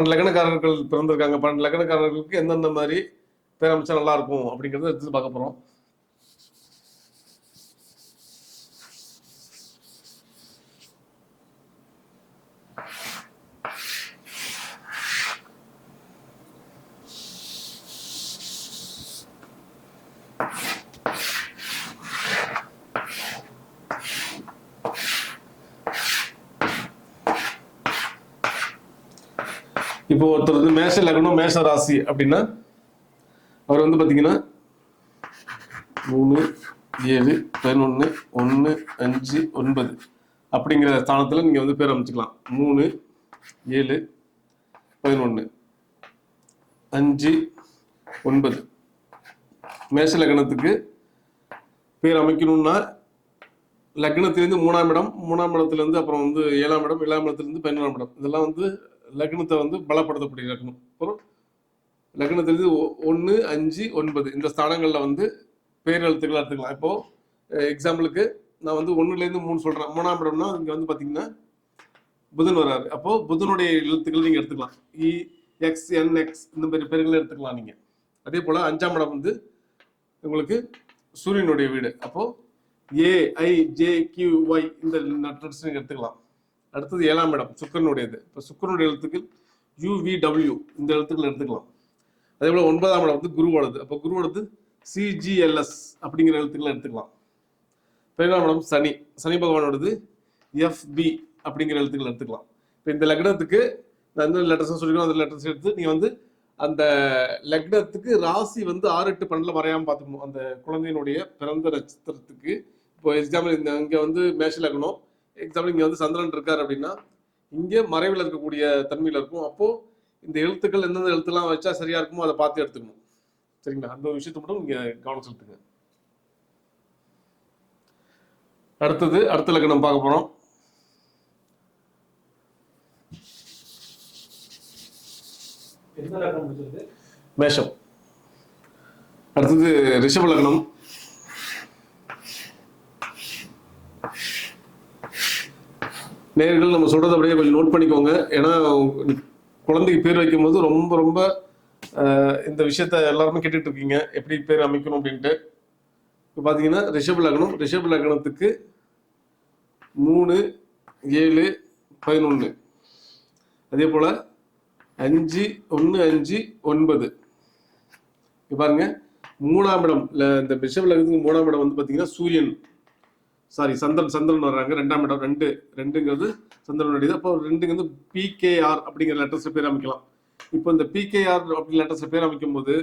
பன்னெண்டு லக்னக்காரர்கள் பிறந்திருக்காங்க. பன்னெண்டு லக்னக்காரர்களுக்கு எந்தெந்த மாதிரி பேரமைச்சா நல்லா இருக்கும் அப்படிங்கறத எடுத்து பார்க்க போறோம். இப்போ ஒருத்தர் வந்து மேஷ லக்னம் மேஷ ராசி அப்படின்னா அவர் வந்து பார்த்தீங்கன்னா மூணு ஏழு பதினொன்று ஒன்று அஞ்சு ஒன்பது அப்படிங்கிற ஸ்தானத்தில் நீங்கள் வந்து பேர் அமைச்சிக்கலாம். மூணு ஏழு பதினொன்று அஞ்சு ஒன்பது. மேஷ லக்னத்துக்கு பேர் அமைக்கணும்னா லக்னத்திலேருந்து மூணாம் இடம் மூணாம் இடத்துலேருந்து அப்புறம் வந்து ஏழாம் இடம் ஏழாம் இடத்துலேருந்து பதினொன்றாம் இடம். இதெல்லாம் வந்து லக்னத்தை வந்து பலப்படுத்தக்கூடிய லக்னம் அப்புறம் லக்னத்திலிருந்து ஒன்று அஞ்சு ஒன்பது. இந்த ஸ்தானங்களில் வந்து பேரெழுத்துக்கள் எடுத்துக்கலாம் இப்போ எக்ஸாம்பிளுக்கு நான் வந்து ஒன்றுலேருந்து மூணு சொல்கிறேன் மூணாம் இடம்னா இங்கே வந்து பார்த்தீங்கன்னா புதன் வராரு அப்போது புதனுடைய எழுத்துக்கள் நீங்கள் எடுத்துக்கலாம். இ எக்ஸ் என் எக்ஸ் இந்த மாதிரி பேர்களை எடுத்துக்கலாம் நீங்கள் அதே போல் அஞ்சாம் இடம் வந்து உங்களுக்கு சூரியனுடைய வீடு. அப்போது A I J Q Y இந்த லெட்டர்ஸ் நீங்கள் எடுத்துக்கலாம். அடுத்தது ஏழாம் இடம் சுக்கரனுடையது. இப்போ சுக்கரனுடைய எழுத்துக்கள் யூவிடபிள்யூ இந்த எழுத்துக்கள் எடுத்துக்கலாம். அதே போல் ஒன்பதாம் இடம் வந்து குருவோடது. அப்போ குருவோடது சிஜிஎல்எஸ் அப்படிங்கிற எழுத்துக்களை எடுத்துக்கலாம். பதினொன்றாம் இடம் சனி. சனி பகவானோடது எஃப்பி அப்படிங்கிற எழுத்துக்களை எடுத்துக்கலாம். இப்போ இந்த லக்னத்துக்கு நான் எந்த லெட்டர்ஸ் சொல்லிக்கணும் அந்த லெட்டர்ஸ் எடுத்து நீங்கள் வந்து அந்த லக்னத்துக்கு ராசி வந்து ஆறு எட்டு பன்னெண்டில் வரையாமல் பார்த்துக்கணும். அந்த குழந்தையினுடைய பிறந்த நட்சத்திரத்துக்கு. இப்போ எக்ஸாம்பிள் இந்த இங்கே வந்து மேஷ லக்னம். எக்ஸாம்பிள் இங்கே வந்து சந்திரன் இருக்கார் அப்படின்னா இங்கே மறைவில் இருக்கக்கூடிய தன்மையில் இருக்கும். அப்போ இந்த எழுத்துக்கள் எந்தெந்த எழுத்துலாம் வச்சா சரியா இருக்குமோ அதை பார்த்து எடுத்துக்கணும். சரிங்களா? அந்த ஒரு விஷயத்தை மட்டும் நீங்க கவனம் செலுத்துங்க. அடுத்தது அடுத்த லக்னம் பார்க்க முடிச்சிருக்கு? மேஷம். அடுத்தது ரிஷப லக்னம் நேர்கள் நம்ம சொல்றதை அப்படியே கொஞ்சம் நோட் பண்ணிக்கோங்க. ஏன்னா குழந்தைக்கு பேர் வைக்கும்போது ரொம்ப ரொம்ப இந்த விஷயத்த எல்லாருமே கேட்டுட்டு இருக்கீங்க. எப்படி பேர் அமைக்கணும் அப்படின்ட்டு. இப்போ பார்த்தீங்கன்னா ரிஷப் லக்னம் ரிஷப் லக்னத்துக்கு மூணு ஏழு பதினொன்று அதே போல் அஞ்சு ஒன்று அஞ்சு ஒன்பது. பாருங்க. மூணாம் இடம் இல்ல இந்த ரிஷப் லக்னத்துக்கு மூணாம் இடம் வந்து பார்த்தீங்கன்னா சூரியன். சாரி சந்திரன் சந்திரன் வர்றாங்க. ரெண்டாம் இடம் ரெண்டு ரெண்டுங்கிறது சந்திரனுடையது. அப்போ ரெண்டுங்கிறது பிகேஆர் அப்படிங்கிற லெட்டர்ஸ் பேர் அமைக்கலாம். இப்போ இந்த பிகேஆர் அப்படிங்கிற லெட்டர்ஸ் பேர் அமைக்கும் போது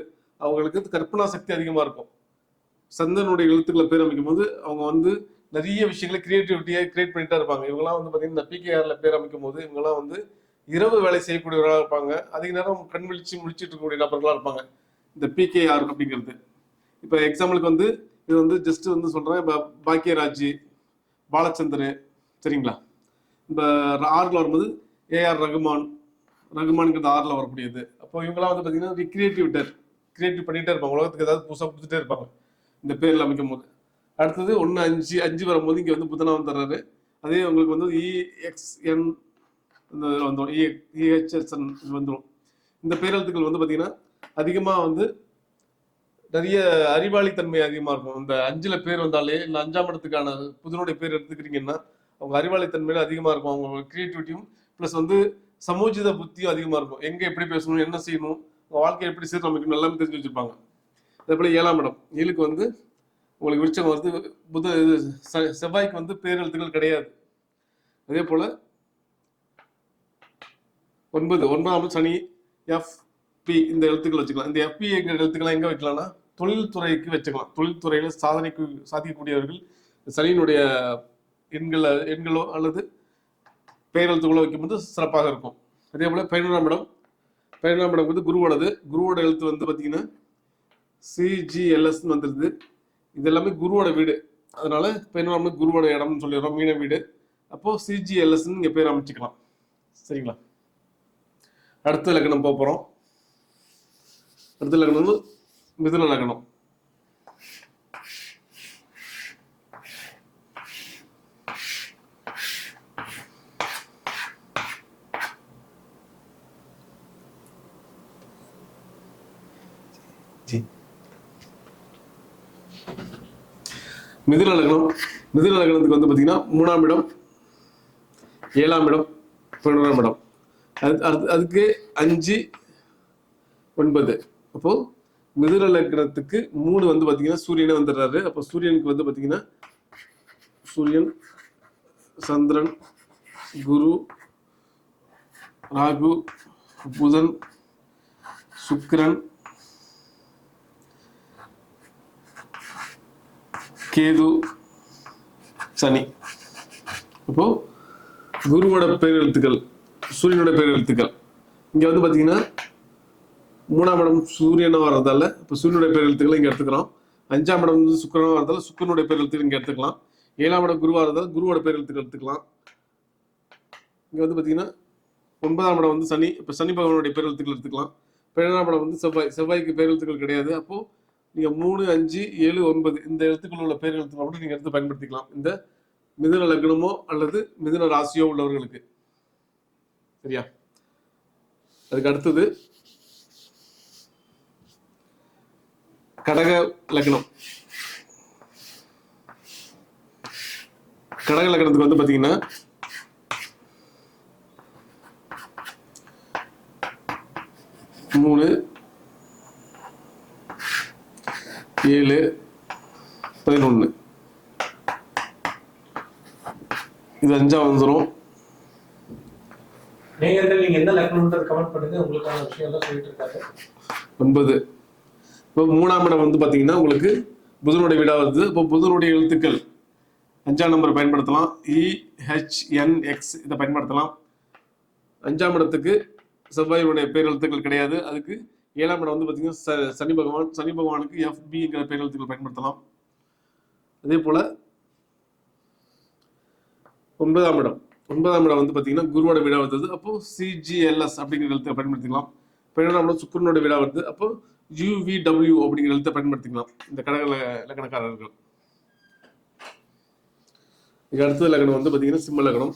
அவங்களுக்கு கற்பனா சக்தி அதிகமாக இருக்கும். சந்திரனுடைய எழுத்துக்களை பேர் அமைக்கும் போது அவங்க வந்து நிறைய விஷயங்களை கிரியேட்டிவிட்டியாக கிரியேட் பண்ணிட்டா இருப்பாங்க. இவங்கெல்லாம் வந்து பார்த்தீங்கன்னா இந்த பிகேஆர்ல பேர் அமைக்கும் போது இவங்கெல்லாம் வந்து இரவு வேலை செய்யக்கூடியவர்களாக இருப்பாங்க. அதிக நேரம் கண் விழிச்சு முடிச்சுட்டு இருக்கக்கூடிய நபர்களாக இருப்பாங்க. இந்த பிகேஆர் அப்படிங்கிறது. இப்போ எக்ஸாம்பிளுக்கு வந்து இது வந்து ஜஸ்ட் வந்து சொல்றேன். இப்போ பாக்கியராஜ் பாலச்சந்தர் சரிங்களா? இப்போ ஆறில் வரும்போது ஏஆர் ரகுமான். ரகுமான்ங்கிறது ஆறில் வரக்கூடியது. அப்போ இவங்கெல்லாம் வந்து பார்த்தீங்கன்னா கிரியேட்டிவிட்டர் கிரியேட்டிவ் பண்ணிட்டே இருப்பாங்க. உலகத்துக்கு ஏதாவது புதுசாக கொடுத்துட்டே இருப்பாங்க. இந்த பேரில் அமைக்கும் போது அடுத்தது ஒன்று அஞ்சு அஞ்சு வரும்போது இங்கே வந்து புதனா வந்துடுறாரு அதே உங்களுக்கு வந்து இஎக்ஸ்என் இந்த இதில் வந்துடும் இஹெச்எஸ்என் வந்துடும் இந்த பேரெழுத்துக்கள் வந்து பார்த்தீங்கன்னா அதிகமாக வந்து நிறைய அறிவாளித்தன்மை அதிகமாக இருக்கும். இந்த அஞ்சுல பேர் வந்தாலே இல்லை அஞ்சாம் இடத்துக்கான புதனுடைய பேர் எடுத்துக்கிறீங்கன்னா அவங்க அறிவாளித்தன்மையில அதிகமாக இருக்கும். அவங்க கிரியேட்டிவிட்டியும் ப்ளஸ் வந்து சமூஜித புத்தியும் அதிகமாக இருக்கும். எங்கே எப்படி பேசணும் என்ன செய்யணும் உங்கள் வாழ்க்கையை எப்படி சீரமைக்கணும் எல்லாமே தெரிஞ்சு வச்சிருப்பாங்க. அதே போல் ஏழாம் இடம். ஏழுக்கு வந்து உங்களுக்கு விருச்சம் வருது. புத இது செ- செவ்வாய்க்கு வந்து பேரெழுத்துக்கள் கிடையாது. அதே போல் ஒன்பது ஒன்பதாம் சனி எஃப் பி இந்த எழுத்துக்கள் வச்சுக்கலாம். இந்த எஃபி எழுத்துக்களை எங்க வைக்கலாம்னா தொழில்துறைக்கு வச்சுக்கலாம். தொழில்துறையில சாதனைக்கு சாதிக்கக்கூடியவர்கள் சனியினுடைய எண்களை எண்களோ அல்லது பெயரெழுத்துக்களோ வைக்கும்போது சிறப்பாக இருக்கும். அதே போல பதினொன்றாம் இடம். பதினொன்றாம் இடம் வந்து குருவோடது. குருவோட எழுத்து வந்து பார்த்தீங்கன்னா சிஜிஎல்எஸ்ன்னு வந்துருது. இது எல்லாமே குருவோட வீடு. அதனால பதினொன்றாம் இடம் குருவோட இடம்னு சொல்லிடுறோம். மீன வீடு. அப்போ சிஜிஎல்எஸ்ன்னு இங்கே பேர் அமைச்சிக்கலாம். சரிங்களா? அடுத்த இலக்கணம் போக போகிறோம் அடுத்த லக்னம் வந்து மிதுன லக்னம் மிதுன லக்னம் மிதுன லக்னத்துக்கு வந்து பார்த்தீங்கன்னா மூணாம் இடம் ஏழாம் இடம் பன்னெண்டாம் இடம். அது அதுக்கு அஞ்சு ஒன்பது. அப்போ மிதுர லக்னத்துக்கு மூணு வந்து பார்த்தீங்கன்னா சூரியனே வந்துடுறாரு. அப்போ சூரியனுக்கு வந்து பார்த்தீங்கன்னா சூரியன் சந்திரன் குரு ராகு புதன் சுக்கிரன் கேது சனி. அப்போ குருவோட பேரெழுத்துக்கள் சூரியனோட பேரெழுத்துக்கள். இங்கே இங்க வந்து பாத்தீங்கன்னா மூணாம் இடம் சூரியனும் வர்றதால இப்போ சூரியனுடைய பேர் எழுத்துக்களை இங்க எடுத்துக்கிறோம். அஞ்சாம் இடம் வந்து சுக்கரனும் வர்றதால சுக்கரனுடைய பேர் எழுத்துக்கள் இங்க எடுத்துக்கலாம். ஏழாம் இடம் குருவா இருந்தால் குருவோட பேர் எழுத்துக்கள் எடுத்துக்கலாம். இங்க வந்து பாத்தீங்கன்னா ஒன்பதாம் இடம் வந்து சனி இப்போ சனி பகவானுடைய பேர் எழுத்துக்கள் எடுத்துக்கலாம். பதினேழாம் இடம் வந்து செவ்வாய் செவ்வாய்க்கு பேர் எழுத்துக்கள் கிடையாது. அப்போ நீங்க மூணு அஞ்சு ஏழு ஒன்பது இந்த எழுத்துக்கள் உள்ள பேர் எழுத்துக்களை மட்டும் நீங்க எடுத்து பயன்படுத்திக்கலாம். இந்த மிதுன லக்னமோ அல்லது மிதுன ராசியோ உள்ளவர்களுக்கு. சரியா? அதுக்கு அடுத்தது கடக லக்னம் கடக லக்னத்துக்கு வந்து பாத்தீங்கன்னா மூணு ஏழு பதினொன்று இது அஞ்சா வந்துடும் நேயர்கள் நீங்க எந்த லக்னம்ன்றது கமெண்ட் பண்ணுங்க. உங்களுக்கான விஷயம் எல்லாம் சொல்லிட்டு இருக்காரு ஒன்பது. இப்போ மூணாம் இடம் வந்து பார்த்தீங்கன்னா உங்களுக்கு புதனுடைய வீடாக வருது. இப்போ புதனுடைய எழுத்துக்கள் அஞ்சாம் நம்பர் பயன்படுத்தலாம். இஹெச்என்எக்ஸ் இதை பயன்படுத்தலாம். அஞ்சாம் இடத்துக்கு செவ்வாயுடைய பேர் எழுத்துக்கள் கிடையாது. அதுக்கு ஏழாம் இடம் வந்து பார்த்தீங்கன்னா ச- சனி பகவான் சனி பகவானுக்கு எஃபிங்கிற பேர் எழுத்துக்கள் பயன்படுத்தலாம். அதே போல் ஒன்பதாம் இடம். ஒன்பதாம் இடம் வந்து பார்த்தீங்கன்னா குருவோட விழா வருது. அப்போ சிஜிஎல்எஸ் அப்படிங்கிற எழுத்தை பயன்படுத்திக்கலாம். பன்னெண்டாம் இடம் சுக்கிரனோட விழா வருது. அப்போ யூவிடபிள்யூ அப்படிங்கிற எழுத்தை பயன்படுத்திக்கலாம். இந்த கடக இலக்கணக்காரர்கள். லக்கணக்காரர்கள் இதுக்கு அடுத்தது லக்னம் வந்து பார்த்தீங்கன்னா சிம்ம லக்னம்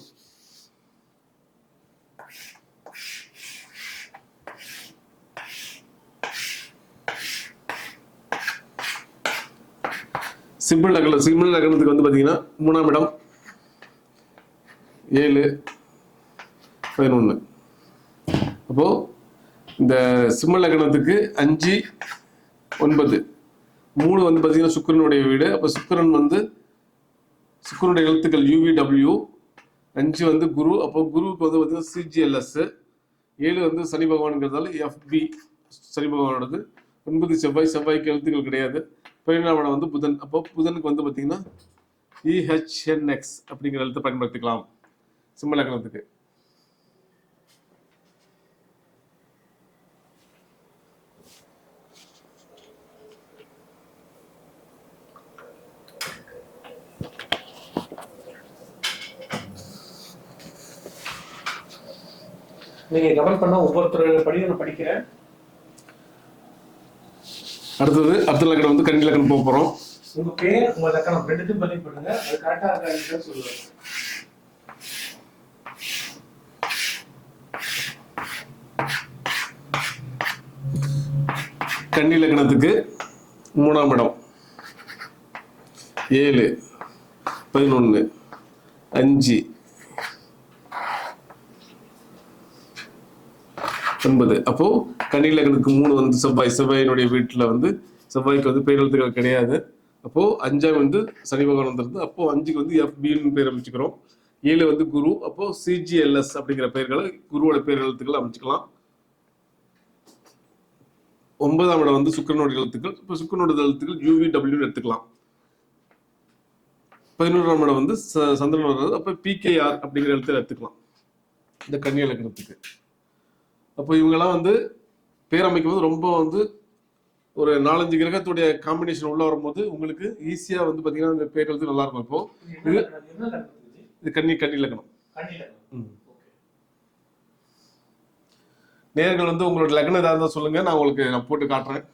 சிம்பிள் லக்னம் சிம்பிள் லக்னத்துக்கு வந்து பார்த்தீங்கன்னா மூணாம் இடம். ஏழு பதினொன்று அப்போ இந்த சிம்ம லக்னத்துக்கு அஞ்சு ஒன்பது. மூணு வந்து பார்த்தீங்கன்னா சுக்கிரனுடைய வீடு. அப்போ சுக்கிரன் வந்து சுக்கிரனுடைய எழுத்துக்கள் யூவிடபிள்யூ அஞ்சு வந்து குரு. அப்போ குருவுக்கு வந்து பார்த்தீங்கன்னா சிஜிஎல்எஸ் ஏழு வந்து சனி பகவானுங்கிறதால எஃப்பி சனி பகவானோடது. ஒன்பது செவ்வாய். செவ்வாய்க்கு எழுத்துக்கள் கிடையாது. பதினேழாம் வந்து புதன். அப்போ புதனுக்கு வந்து பார்த்தீங்கன்னா இஹெச்என்எக்ஸ் அப்படிங்கிற எழுத்தை பயன்படுத்திக்கலாம். சிம்ம லக்னத்துக்கு. நீங்க கமெண்ட் பண்ணா ஒவ்வொருத்தரோட படியும் நான் படிக்கிறேன். அடுத்தது அடுத்த லக்னம் வந்து கன்னி லக்னம் போக போகிறோம் உங்க பேர் உங்க லக்கணம் ரெண்டுத்தையும் பதிவு பண்ணுங்க. அது கரெக்டா இருக்கான்னு சொல்லுவேன் கன்னி லக்னத்துக்கு மூணாம் இடம். ஏழு பதினொன்று அஞ்சு ஒன்பது அப்போ கன்னி மூணு வந்து செவ்வாய். செவ்வாயினுடைய வீட்டில் வந்து செவ்வாய்க்கு வந்து பேரெழுத்துக்கள் கிடையாது. அப்போ அஞ்சாம் வந்து சனி பகவான் வந்துருது அப்போ அஞ்சுக்கு வந்து எஃபின்னு பேர் அமைச்சுக்கிறோம். ஏழு வந்து குரு. அப்போ சிஜிஎல்எஸ் அப்படிங்கிற பெயர்களை குருவோட பேர் எழுத்துக்கள் அமைச்சுக்கலாம். ஒன்பதாம் இடம் வந்து சுக்கிரனோட எழுத்துக்கள். இப்போ சுக்கிரனோட எழுத்துக்கள் யூவி எடுத்துக்கலாம். பதினோராம் இடம் வந்து ச- சந்திரன் வர்றது. அப்போ பிகேஆர் அப்படிங்கிற எழுத்துல எடுத்துக்கலாம். இந்த கன்னியா லக்னத்துக்கு அப்போ இவங்கெல்லாம் வந்து பேரமைக்கும் போது ரொம்ப வந்து ஒரு நாலஞ்சு கிரகத்துடைய காம்பினேஷன் உள்ள வரும்போது உங்களுக்கு ஈஸியா வந்து பாத்தீங்கன்னா இந்த பேர் எழுத்து நல்லா இருக்கும். இப்போ இது கன்னி கன்னி லக்னம் நேர்கள் வந்து உங்களோட லக்னம் ஏதாவது இருந்தால் சொல்லுங்க. நான் உங்களுக்கு நான் போட்டு காட்டுறேன்.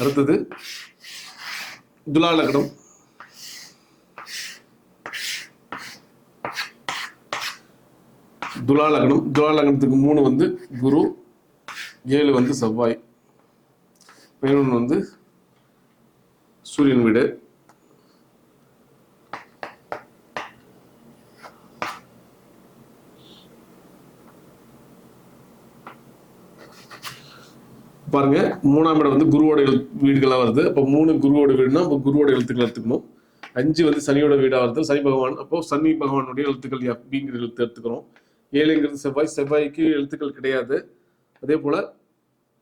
அடுத்தது துலா லக்னம். துலா லக்னம் துலா லக்னத்துக்கு மூணு வந்து குரு ஏழு வந்து செவ்வாய். பதினொன்று வந்து சூரியன் வீடு. பாருங்க மூணாம் இடம் வந்து குருவோட எழு வீடுகளாக வருது. அப்போ மூணு குருவோட வீடுனா அப்போ குருவோட எழுத்துக்கள் எடுத்துக்கணும். அஞ்சு வந்து சனியோட வீடாக வருது. சனி பகவான் அப்போ சனி பகவானுடைய எழுத்துக்கள் அப்படிங்கிற எழுத்து எடுத்துக்கிறோம். ஏழுங்கிறது செவ்வாய். செவ்வாய்க்கு எழுத்துக்கள் கிடையாது. அதே போல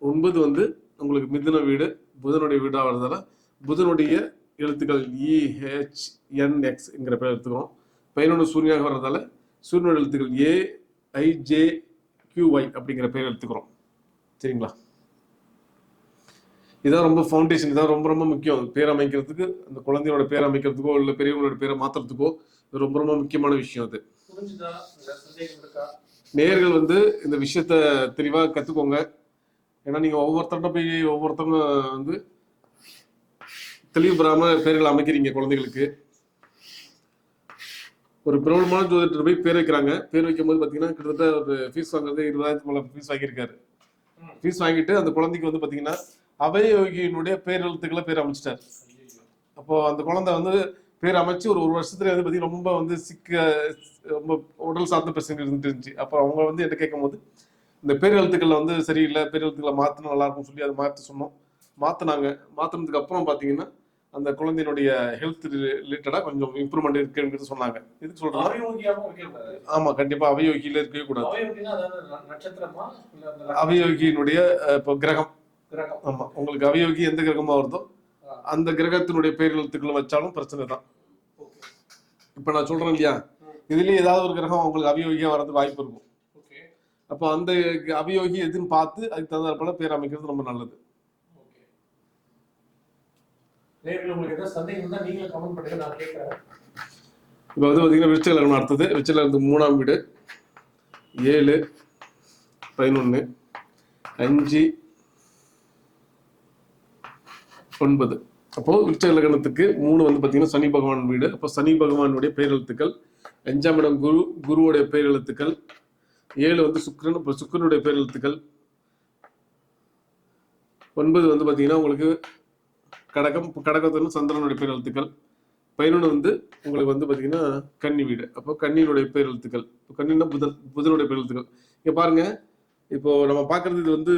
ஒன்பது வந்து உங்களுக்கு மிதுன வீடு புதனுடைய வீடாக வரதால புதனுடைய எழுத்துக்கள் e, இஹெச்என்எக்ஸ்ங்கிற பேர் எடுத்துக்கிறோம். பதினொன்று சூரியனாக வர்றதால சூரியனோட எழுத்துக்கள் ஏ ஐஜே கியூஒய் அப்படிங்கிற பேர் எடுத்துக்கிறோம். சரிங்களா? இதான் ரொம்ப ஃபவுண்டேஷன் இதான் ரொம்ப ரொம்ப முக்கியம். பேர் அமைக்கிறதுக்கு அந்த குழந்தையோட பேர் அமைக்கிறதுக்கோ இல்லை பெரியவங்களோட பேரை மாற்றுறதுக்கோ இது ரொம்ப ரொம்ப முக்கியமான விஷயம் அது. நேயர்கள் வந்து இந்த விஷயத்த தெளிவாக கற்றுக்கோங்க ஏன்னா நீங்கள் ஒவ்வொருத்தர்கிட்ட போய் ஒவ்வொருத்தவங்க வந்து தெளிவு பெறாம பேர்கள் அமைக்கிறீங்க குழந்தைகளுக்கு. ஒரு பிரபலமான ஜோதிடர் போய் பேர் வைக்கிறாங்க. பேர் வைக்கும்போது பார்த்தீங்கன்னா கிட்டத்தட்ட ஒரு ஃபீஸ் வாங்குறது இருபதாயிரத்துக்கு மேலே ஃபீஸ் வாங்கியிருக்காரு. ஃபீஸ் வாங்கிட்டு அந்த குழந்தைக்கு வந்து பார்த்தீங்கன்னா அபயோகியினுடைய பேர் எழுத்துக்களை பேர் அமைச்சிட்டார். அப்போ அந்த குழந்தை வந்து பேர் அமைச்சு ஒரு ஒரு வருஷத்துல வந்து பார்த்தீங்கன்னா ரொம்ப வந்து சிக்க ரொம்ப உடல் சார்ந்த பிரச்சனை இருந்துட்டு இருந்துச்சு அப்போ அவங்க வந்து என்ன கேட்கும் போது இந்த பேர் எழுத்துக்களை வந்து சரியில்லை பேர் எழுத்துக்களை மாற்றணும் நல்லா இருக்கும்னு சொல்லி அதை மாற்ற சொன்னோம். மாற்றினாங்க மாற்றினதுக்கு அப்புறம் பார்த்தீங்கன்னா அந்த குழந்தையினுடைய ஹெல்த் ரிலேட்டடாக கொஞ்சம் இம்ப்ரூவ்மெண்ட் இருக்குங்கிறது சொன்னாங்க. அவயோகியாவும் வைக்கக்கூடாது. ஆமாம் கண்டிப்பாக அவயோகியில் இருக்கவே கூடாது. அவயோகியினுடைய இப்போ கிரகம். கிரகம். ஆமாம் உங்களுக்கு அவயோகி எந்த கிரகமாக வருதோ. அந்த கிரகத்தினுடைய பேர் எழுத்துக்களை வச்சாலும் பிரச்சனை தான். இப்போ நான் சொல்றேன் இல்லையா? இதுலயே ஏதாவது ஒரு கிரகம் உங்களுக்கு அபியோகியா வரதுக்கு வாய்ப்பு இருக்கும். அப்போ அந்த அபியோகி எதுன்னு பார்த்து அதுக்கு தகுந்த போல பேர் அமைக்கிறது ரொம்ப நல்லது. இப்போ வந்து பார்த்தீங்கன்னா விருச்ச லக்னம் அடுத்தது விருச்ச லக்னத்துக்கு மூணாம் வீடு. ஏழு பதினொன்று அஞ்சு ஒன்பது. அப்போ விருச்ச லக்னத்துக்கு மூணு வந்து பார்த்தீங்கன்னா சனி பகவான் வீடு. அப்போ சனி பகவானுடைய பேரெழுத்துக்கள் அஞ்சாம் இடம் குரு குருவுடைய பேரெழுத்துக்கள் ஏழு வந்து சுக்கிரன் இப்போ சுக்கிரனுடைய பேரெழுத்துக்கள். ஒன்பது வந்து பார்த்தீங்கன்னா உங்களுக்கு கடகம் கடகத்துல சந்திரனுடைய பேரெழுத்துக்கள். பதினொன்று வந்து உங்களுக்கு வந்து பார்த்தீங்கன்னா கன்னி வீடு. அப்போ கன்னியினுடைய பேரெழுத்துக்கள். இப்போ கன்னின்னா புதன் புதனுடைய பேரெழுத்துக்கள். இங்கே பாருங்க இப்போ நம்ம பார்க்கறது இது வந்து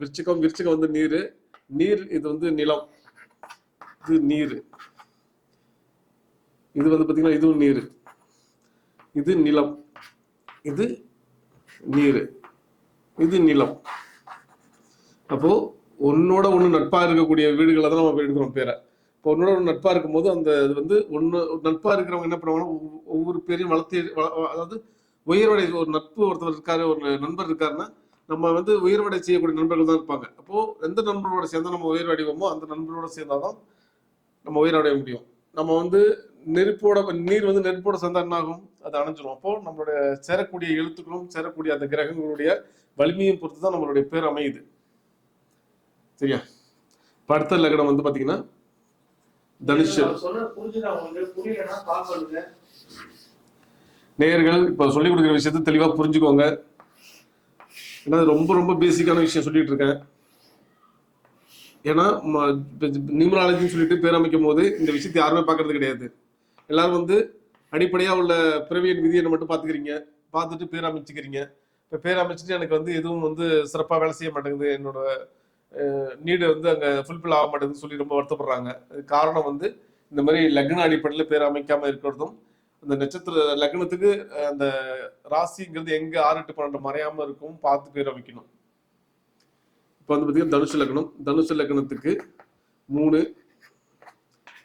விருச்சிகம் விருச்சிகம் வந்து நீர். நீர் இது வந்து நிலம். இது நீர். இது வந்து பார்த்தீங்கன்னா இதுவும் நீர். இது நிலம். இது நீர். இது நிலம். அப்போ ஒன்னோட ஒன்று நட்பாக இருக்கக்கூடிய வீடுகளை தான் நம்ம எடுக்கிறோம் பேரை. இப்போ ஒன்னோட ஒன்று நட்பாக இருக்கும்போது அந்த இது வந்து ஒன்று நட்பாக இருக்கிறவங்க என்ன பண்ணுவாங்கன்னா ஒவ்வொரு- ஒவ்வொரு பேரையும் வளர்த்தி அதாவது உயர்வடை ஒரு நட்பு ஒருத்தர் இருக்காரு ஒரு நண்பர் இருக்காருன்னா நம்ம வந்து உயர்வடை செய்யக்கூடிய நண்பர்கள் தான் இருப்பாங்க. அப்போது எந்த நண்பரோட சேர்ந்தா நம்ம உயர்வடைவோமோ அந்த நண்பரோட சேர்ந்தாதான் நம்ம உயரடைய முடியும். நம்ம வந்து நெருப்போட நீர் வந்து நெருப்போட சேர்ந்தா என்ன ஆகும் அது அணைஞ்சிரும். அப்போ நம்மளுடைய சேரக்கூடிய எழுத்துக்களும் சேரக்கூடிய அந்த கிரகங்களுடைய வலிமையை பொறுத்து தான் நம்மளுடைய பேர் அமையுது. சரியா? இப்ப அடுத்த லக்னம் வந்து பாத்தீங்கன்னா தனுஷ். நேயர்கள் இப்போ சொல்லிக் கொடுக்குற விஷயத்த தெளிவா புரிஞ்சுக்கோங்க. ஏன்னா ரொம்ப ரொம்ப பேசிக்கான விஷயம் சொல்லிட்டு இருக்கேன். ஏன்னா நியூமராலஜின்னு சொல்லிட்டு பேர் அமைக்கும் போது இந்த விஷயத்தை யாருமே பார்க்கறது கிடையாது. எல்லாரும் வந்து அடிப்படையாக உள்ள பிறவியின் விதியை மட்டும் பார்த்துக்கிறீங்க. பார்த்துட்டு பேர் அமைச்சுக்கிறீங்க. இப்போ பேர் அமைச்சிட்டு எனக்கு வந்து எதுவும் வந்து சிறப்பாக வேலை செய்ய மாட்டேங்குது. என்னோட நீடு வந்து அங்கே ஃபுல்ஃபில் ஆக மாட்டேங்குதுன்னு சொல்லி ரொம்ப வருத்தப்படுறாங்க. காரணம் வந்து இந்த மாதிரி லக்ன அடிப்படையில் பேர் அமைக்காமல் இருக்கிறதும் அந்த நட்சத்திர லக்னத்துக்கு அந்த ராசிங்கிறது எங்கே ஆறு எட்டு பன்னெண்டு மறையாமல் இருக்கும் பார்த்து பேர் அமைக்கணும். இப்போ வந்து பார்த்தீங்கன்னா தனுசு லக்னம் தனுசு லக்னத்துக்கு மூணு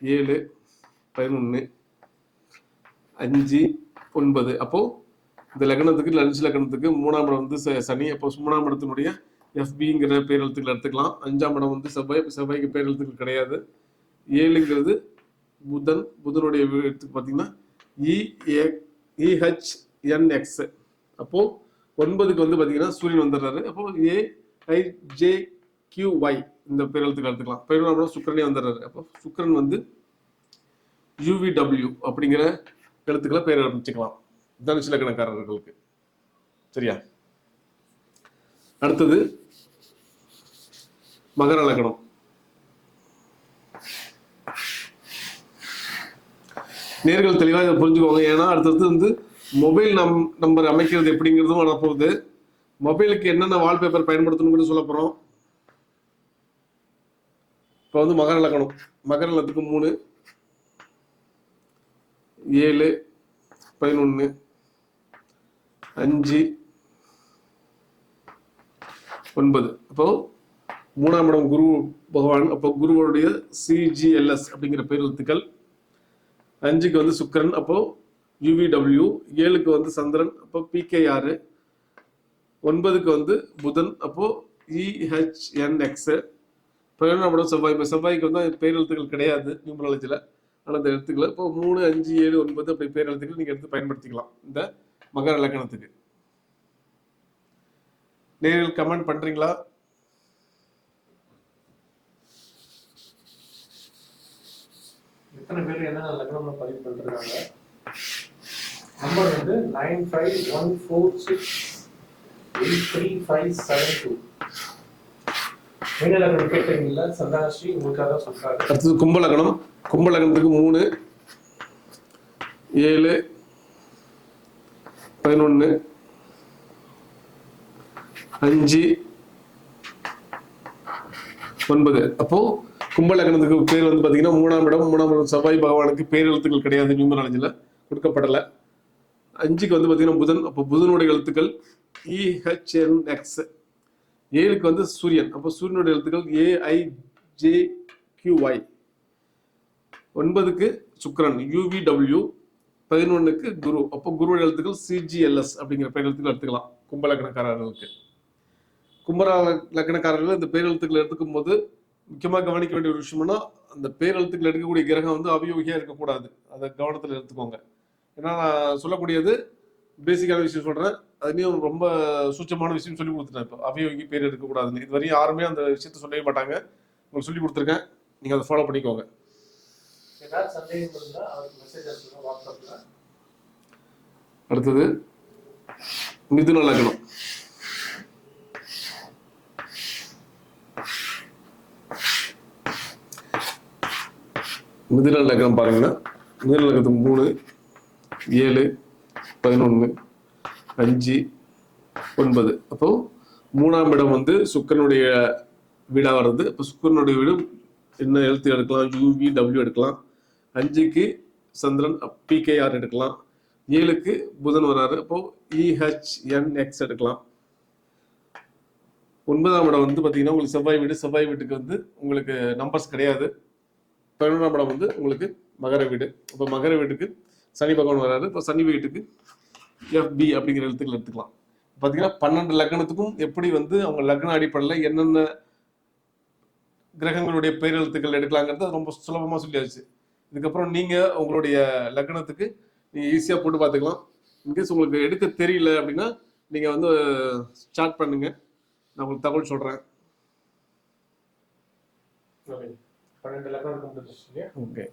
ஏழு பதினொன்று அஞ்சு ஒன்பது. அப்போது இந்த லக்னத்துக்கு தனுசு லக்னத்துக்கு மூணாம் இடம் வந்து ச- சனி. அப்போ மூணாம் இடத்தினுடைய எஃபிங்கிற பேரெழுத்துக்கள் எடுத்துக்கலாம். அஞ்சாம் இடம் வந்து செவ்வாய். அப்ப செவ்வாய்க்கு பேரெழுத்துக்கள் கிடையாது. ஏழுங்கிறது புதன். புதனுடைய எழுத்துக்கு பார்த்தீங்கன்னா இ e, இஹெச்என்எக்ஸ் e, அப்போது ஒன்பதுக்கு வந்து பார்த்தீங்கன்னா சூரியன் வந்துடுறாரு. அப்போது A right J Q Y இந்த பேரெழுத்துக்கு எடுத்துக்கலாம். பேர் சுக்கரனே வந்துடுறாரு. அப்போ சுக்கரன் வந்து யூவிடபிள்யூ அப்படிங்கிற எழுத்துக்களை பேர் ஆரம்பிச்சுக்கலாம் தனுசு லக்கணக்காரர்களுக்கு சரியா? அடுத்தது மகர லக்கணம். நேர்கள் தெளிவாக இதை புரிஞ்சுக்கோங்க ஏன்னா அடுத்தது வந்து மொபைல் நம் நம்பர் அமைக்கிறது எப்படிங்கிறதும் வரப்போகுது. மொபைலுக்கு என்னென்ன வால்பேப்பர் பயன்படுத்தணும்னு சொல்ல போகிறோம் இப்போ வந்து மகர இலக்கணம் மகர இலக்கத்துக்கு மூணு ஏழு பதினொன்று அஞ்சு ஒன்பது. அப்போ மூணாம் இடம் குரு பகவான். அப்போ குருவோடைய சிஜிஎல்எஸ் அப்படிங்கிற பேரெழுத்துக்கள் அஞ்சுக்கு வந்து சுக்கரன் அப்போ யுவிடபிள்யூ ஏழுக்கு வந்து சந்திரன் அப்போ பிகேஆர் ஒன்பதுக்கு வந்து புதன். அப்போ E இஹெச்என்எக்ஸ் பதினொன்றாம் செவ்வாய். இப்போ செவ்வாய்க்கு வந்து பேர் எழுத்துக்கள் கிடையாது நியூமராலஜியில் ஆனால் அந்த எழுத்துக்களை இப்போ மூணு அஞ்சு ஏழு ஒன்பது அப்படி பேர் எழுத்துக்கள் நீங்கள் எடுத்து பயன்படுத்திக்கலாம். இந்த மகர இலக்கணத்துக்கு நேரில் கமெண்ட் பண்றீங்களா? எத்தனை பேர் என்ன லக்னம்ல பதிவு பண்ணிருக்காங்க நம்பர் வந்து nine five one four six eight three five seven two கேட்டீங்கல்ல சந்தானஸ்ரீ உங்களுக்காக தான் சொல்றாரு அடுத்தது கும்பலகணம் கும்பலகணத்துக்கு மூணு ஏழு பதினொன்று அஞ்சு ஒன்பது. அப்போ கும்பலகணத்துக்கு பேர் வந்து பார்த்தீங்கன்னா மூணாம் இடம் மூணாம் இடம் செவ்வாய் பகவானுக்கு பேர் எழுத்துக்கள் கிடையாது நியூமராலஜியில் கொடுக்கப்படலை. அஞ்சுக்கு வந்து பார்த்தீங்கன்னா புதன். அப்போ புதனுடைய எழுத்துக்கள் E இஹெச்என்எக்ஸ் ஏழுக்கு வந்து சூரியன். அப்போ சூரியனுடைய எழுத்துக்கள் ஏஐ ஜே கியூஒய் ஒன்பதுக்கு சுக்கிரன் யூவிடபிள்யூ பதினொன்றுக்கு குரு. அப்போ குருவோட எழுத்துக்கள் சிஜிஎல்எஸ் அப்படிங்கிற பேர் எழுத்துக்கள் எடுத்துக்கலாம். கும்பலக்கணக்காரர்களுக்கு கும்பர லக்னக்காரர்கள் இந்த பேரெழுத்துக்களை எடுத்துக்கும் போது முக்கியமாக கவனிக்க வேண்டிய ஒரு விஷயம்னா அந்த பேரெழுத்துக்கள் எடுக்கக்கூடிய கிரகம் வந்து அபியோகியாக இருக்கக்கூடாது. அதை கவனத்தில் எடுத்துக்கோங்க. ஏன்னா நான் சொல்லக்கூடியது பேசிக்கான விஷயம் சொல்கிறேன் அதுலேயும் ரொம்ப சூட்சமான விஷயம் சொல்லி கொடுத்துட்டேன் இப்போ. அபியோகி பேர் எடுக்கக்கூடாதுன்னு. இது வரையும் யாருமே அந்த விஷயத்த சொல்லவே மாட்டாங்க. உங்களுக்கு சொல்லி கொடுத்துருக்கேன். நீங்கள் அதை ஃபாலோ பண்ணிக்கோங்க. அடுத்தது மிதுன லக்னம். மிதுன லக்னம் பாருங்கன்னா மிதுன லக்னத்துக்கு மூணு ஏழு பதினொன்று அஞ்சு ஒன்பது. அப்போ மூணாம் இடம் வந்து சுக்கரனுடைய வீடாக வருது அப்போ சுக்கரனுடைய வீடு என்ன எழுத்து எடுக்கலாம்? யூவி டபிள்யூ எடுக்கலாம். அஞ்சுக்கு சந்திரன் பிகேஆர் எடுக்கலாம். ஏழுக்கு புதன் வராரு. அப்போ இஹெச்என்எக்ஸ் எடுக்கலாம். ஒன்பதாம் இடம் வந்து பார்த்தீங்கன்னா உங்களுக்கு செவ்வாய் வீடு. செவ்வாய் வீட்டுக்கு வந்து உங்களுக்கு நம்பர்ஸ் கிடையாது. பதினொன்றாம் இடம் வந்து உங்களுக்கு மகர வீடு. இப்போ மகர வீட்டுக்கு சனி பகவான் வராரு இப்போ சனி வீட்டுக்கு எஃப்பி அப்படிங்கிற எழுத்துக்கள் எடுத்துக்கலாம். பார்த்தீங்கன்னா பன்னெண்டு லக்னத்துக்கும் எப்படி வந்து அவங்க லக்ன அடிப்படையில் என்னென்ன கிரகங்களுடைய பேரெழுத்துக்கள் எடுக்கலாங்கிறது ரொம்ப சுலபமாக சொல்லியாச்சு. இதுக்கப்புறம் நீங்கள் உங்களுடைய லக்னத்துக்கு நீங்கள் ஈஸியாக போட்டு பார்த்துக்கலாம் இன்கேஸ் உங்களுக்கு எடுக்க தெரியல அப்படின்னா நீங்கள் வந்து ஸ்டார்ட் பண்ணுங்க. நான் உங்களுக்கு தகவல் சொல்கிறேன் ஓகே